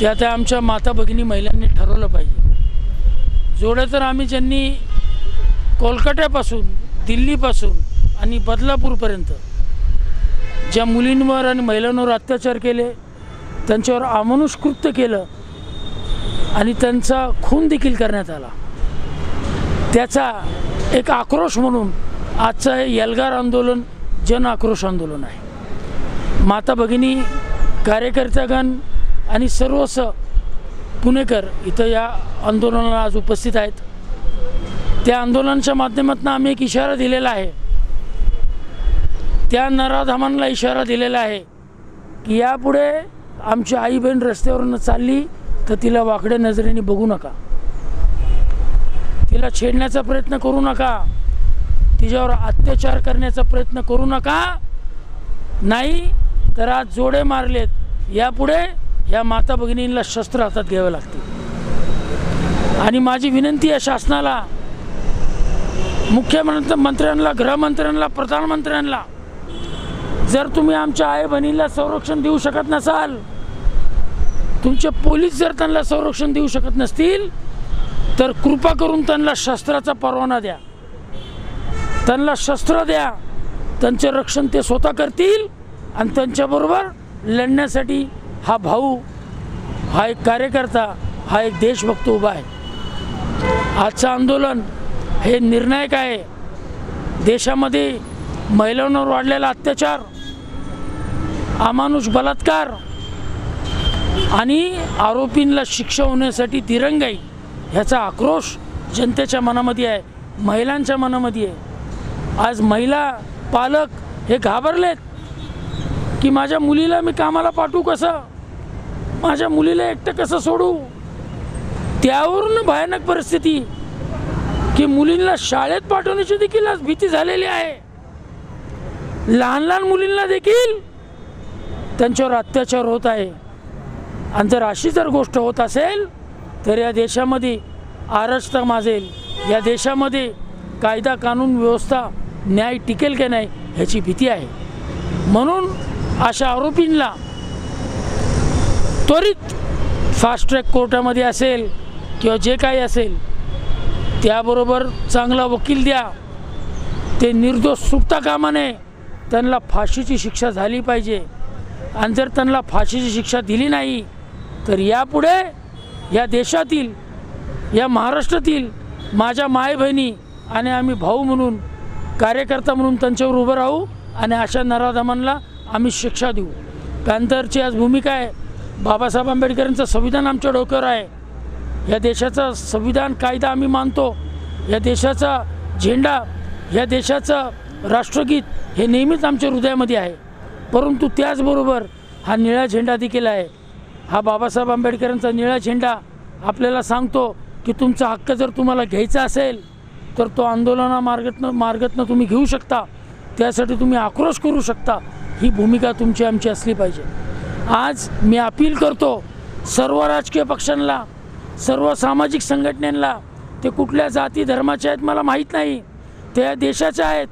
ते आता आमच्या माता भगिनी महिलांनी ठरवलं पाहिजे. जोड्या तर आम्ही ज्यांनी कोलकात्यापासून दिल्लीपासून आणि बदलापूरपर्यंत ज्या मुलींवर आणि महिलांवर अत्याचार केले त्यांच्यावर अमानुष कृत्य केलं आणि त्यांचा खून देखील करण्यात आला. त्याचा एक आक्रोश म्हणून आजचं हे एल्गार आंदोलन जन आक्रोश आंदोलन आहे. माता भगिनी कार्यकर्त्यागण आणि सर्वस पुणेकर इथं या आंदोलनाला आज उपस्थित आहेत. त्या आंदोलनाच्या माध्यमातून आम्ही एक इशारा दिलेला आहे. त्या नराधामांना इशारा दिलेला आहे की यापुढे आमची आई बहीण रस्त्यावरून चालली तर तिला वाकड्या नजरेने बघू नका. तिला छेडण्याचा प्रयत्न करू नका. तिच्यावर अत्याचार करण्याचा प्रयत्न करू नका. नाही तर आज जोडे मारलेत. यापुढे या माता भगिनींना शस्त्र हातात घ्यावे लागतील. आणि माझी विनंती आहे शासनाला मुख्यमंत्र मंत्र्यांना गृहमंत्र्यांना प्रधानमंत्र्यांना जर तुम्ही आमच्या आई बहिणीला संरक्षण देऊ शकत नसाल तुमचे पोलीस जर त्यांना संरक्षण देऊ शकत नसतील तर कृपा करून त्यांना शस्त्राचा परवाना द्या. त्यांना शस्त्र द्या. त्यांचे रक्षण ते स्वतः करतील आणि त्यांच्याबरोबर लढण्यासाठी हा भाऊ हा एक कार्यकर्ता हा एक देशभक्त उभा आहे. आजचं आंदोलन हे निर्णायक आहे. देशामध्ये महिलांवर वाढलेला अत्याचार अमानुष बलात्कार आणि आरोपींना शिक्षा होण्यासाठी तिरंगाई ह्याचा आक्रोश जनतेच्या मनामध्ये आहे महिलांच्या मनामध्ये आहे. आज महिला पालक हे घाबरलेत की माझ्या मुलीला मी कामाला पाठवू कसं? माझ्या मुलीला एकटं कसं सोडू? त्यावरून भयानक परिस्थिती. की मुलींना शाळेत पाठवण्याची देखील आज भीती झालेली आहे. लहान लहान मुलींना देखील त्यांच्यावर अत्याचार होत आहे. आणि जर अशी जर गोष्ट होत असेल तर या देशामध्ये आरक्षता माजेल. या देशामध्ये कायदा कानून व्यवस्था न्याय टिकेल की नाही ह्याची भीती आहे. म्हणून अशा आरोपींना त्वरित फास्ट ट्रॅक कोर्टामध्ये असेल किंवा जे काही असेल त्याबरोबर चांगला वकील द्या. ते निर्दोष सुटता कामा नये त्यांना फाशीची शिक्षा झाली पाहिजे. आणि जर त्यांना फाशीची शिक्षा दिली नाही तर यापुढे या देशातील या महाराष्ट्रातील माझ्या माय बहिणी आणि आम्ही भाऊ म्हणून कार्यकर्ता म्हणून त्यांच्यावर उभं राहू आणि अशा नराधमांना आम्ही शिक्षा देऊ. पॅन्थरची आज भूमिका आहे. बाबासाहेब आंबेडकरांचं संविधान आमच्या डोक्यावर आहे. या देशाचा संविधान कायदा आम्ही मानतो. या देशाचा झेंडा या देशाचं राष्ट्रगीत हे नेहमीच आमच्या हृदयामध्ये आहे. परंतु त्याचबरोबर हा निळा झेंडा देखील आहे. हा बाबासाहेब आंबेडकरांचा निळा झेंडा आपल्याला सांगतो की तुमचा हक्क जर तुम्हाला घ्यायचा असेल तर तो आंदोलना मार्गतनं मार्गातनं तुम्ही घेऊ शकता. त्यासाठी तुम्ही आक्रोश करू शकता. ही भूमिका तुमची आमची असली पाहिजे. आज मी अपील करतो सर्व राजकीय पक्षांना सर्व सामाजिक संघटनेला ते कुठल्या जाती धर्माचे आहेत मला माहीत नाही. ते या देशाच्या आहेत.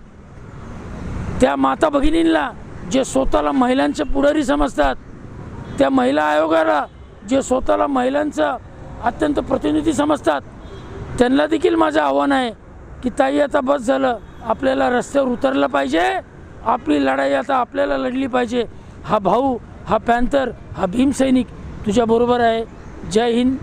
त्या माता भगिनींना जे स्वतःला महिलांचे पुढारी समजतात त्या महिला आयोगाला जे स्वतःला महिलांचं अत्यंत प्रतिनिधी समजतात त्यांना देखील माझं आव्हान आहे की ताई आता बस झालं आपल्याला रस्त्यावर उतरलं पाहिजे आपली लढाई आता आपल्याला लढली पाहिजे. हा भाऊ हा पॅन्थर हा भीमसैनिक तुझ्याबरोबर आहे. जय हिंद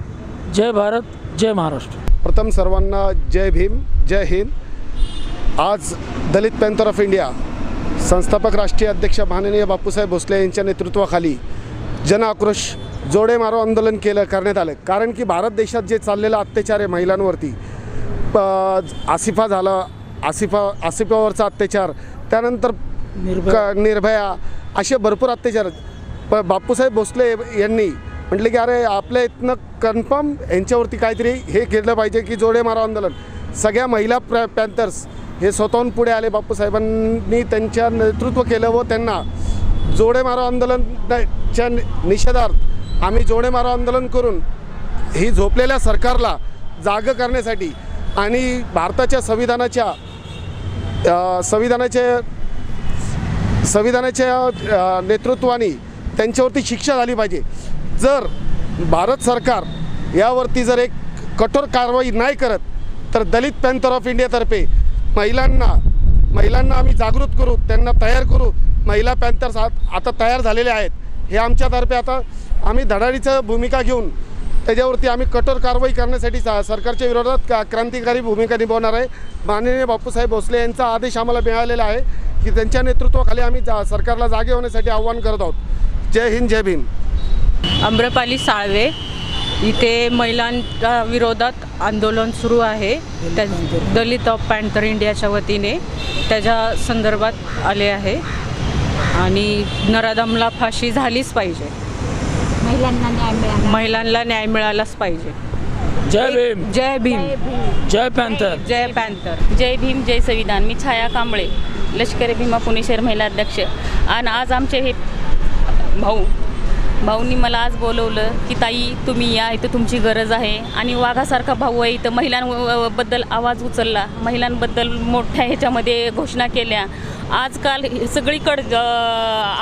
जय भारत जय महाराष्ट्र. प्रथम सर्वांना जय भीम जय हिंद. आज दलित पॅन्थर ऑफ इंडिया संस्थापक राष्ट्रीय अध्यक्ष माननीय बापूसाहेब भोसले यांच्या नेतृत्वाखाली जन आक्रोश जोडे मारो आंदोलन केलं करण्यात आलं. कारण की भारत देशात जे चाललेलं अत्याचार आहे महिलांवरती प- आसिफा झाला आसिफा आसिफावरचा अत्याचार त्यानंतर निर्भया. असे भरपूर अत्याचार प बापूसाहेब भोसले यांनी म्हटले की अरे आपल्या इथनं कन्फर्म यांच्यावरती काहीतरी हे केलं पाहिजे की जोडे मारा आंदोलन. सगळ्या महिला प्र पॅन्थर्स हे स्वतःहून पुढे आले. बापूसाहेबांनी त्यांच्या नेतृत्व केलं व त्यांना जोडे मारो आंदोलनच्या निषेधार्थ आम्ही जोडे मारो आंदोलन करून ही झोपलेल्या सरकारला जाग करण्यासाठी आणि भारताच्या संविधानाच्या संविधानाच्या संविधानाच्या नेतृत्वाने त्यांच्यावरती शिक्षा झाली पाहिजे. जर भारत सरकार यावरती जर एक कठोर कारवाई नाही करत तर दलित पॅन्थर ऑफ इंडियातर्फे महिलांना महिलांना आम्ही जागृत करू त्यांना तयार करू. महिला पॅन्थर्स आता तयार झालेले आहेत. हे आमच्यातर्फे आता आम्ही धडाडीचं भूमिका घेऊन त्याच्यावरती आम्ही कठोर कारवाई करण्यासाठी सा सरकारच्या विरोधात का क्रांतिकारी भूमिका निभावणार आहे. माननीय बापूसाहेब भोसले यांचा आदेश आम्हाला मिळालेला आहे की त्यांच्या नेतृत्वाखाली आम्ही जा सरकारला जागे होण्यासाठी आव्हान करत आहोत. जय हिंद जय भीम. आम्रपाली साळवे इथे महिलांच्या विरोधात आंदोलन सुरू आहे. त्या दलित ऑफ पॅन्थर इंडियाच्या वतीने त्याच्या संदर्भात आले आहे. आणि नराधमला फाशी झालीच पाहिजे. महिलांना न्याय मिळाला. महिलांना न्याय मिळालाच पाहिजे. जय भीम. जय भीम. जय पॅन्थर. जय पॅन्थर. जय भीम जय संविधान. मी छाया कांबळे लष्करी भीमा पुणे शहर महिला अध्यक्ष. आणि आज आमचे हे भाऊ भाऊंनी मला आज बोलवलं की ताई तुम्ही या इथं तुमची गरज आहे. आणि वाघासारखा भाऊ आहे इथं महिलांबद्दल आवाज उचलला. महिलांबद्दल मोठ्या ह्याच्यामध्ये घोषणा केल्या. आजकाल सगळीकडं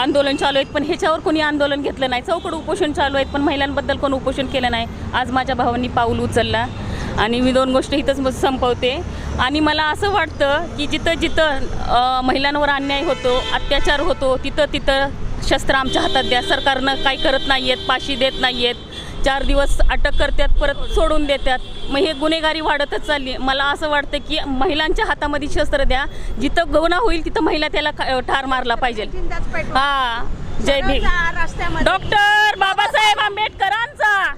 आंदोलन चालू आहेत पण ह्याच्यावर कोणी आंदोलन घेतलं नाही. चौकड उपोषण चालू आहेत पण महिलांबद्दल कोण उपोषण केलं नाही. आज माझ्या भावांनी पाऊल उचलला. आणि मी दोन गोष्टी इथंच संपवते. आणि मला असं वाटतं की जिथं जिथं महिलांवर अन्याय होतो अत्याचार होतो तिथं तिथं शस्त्र आमच्या हातात द्या. सरकारनं काही करत नाही आहेत पाशी देत नाही आहेत चार दिवस अटक करतात परत सोडून देतात. मग हे गुन्हेगारी वाढतच चालली. मला असं वाटतं की महिलांच्या हातामध्ये शस्त्र द्या. जिथं गुन्हा होईल तिथं महिला त्याला ठार मारला पाहिजे. हा. जय भीम. डॉक्टर बाबासाहेब आंबेडकरांचा.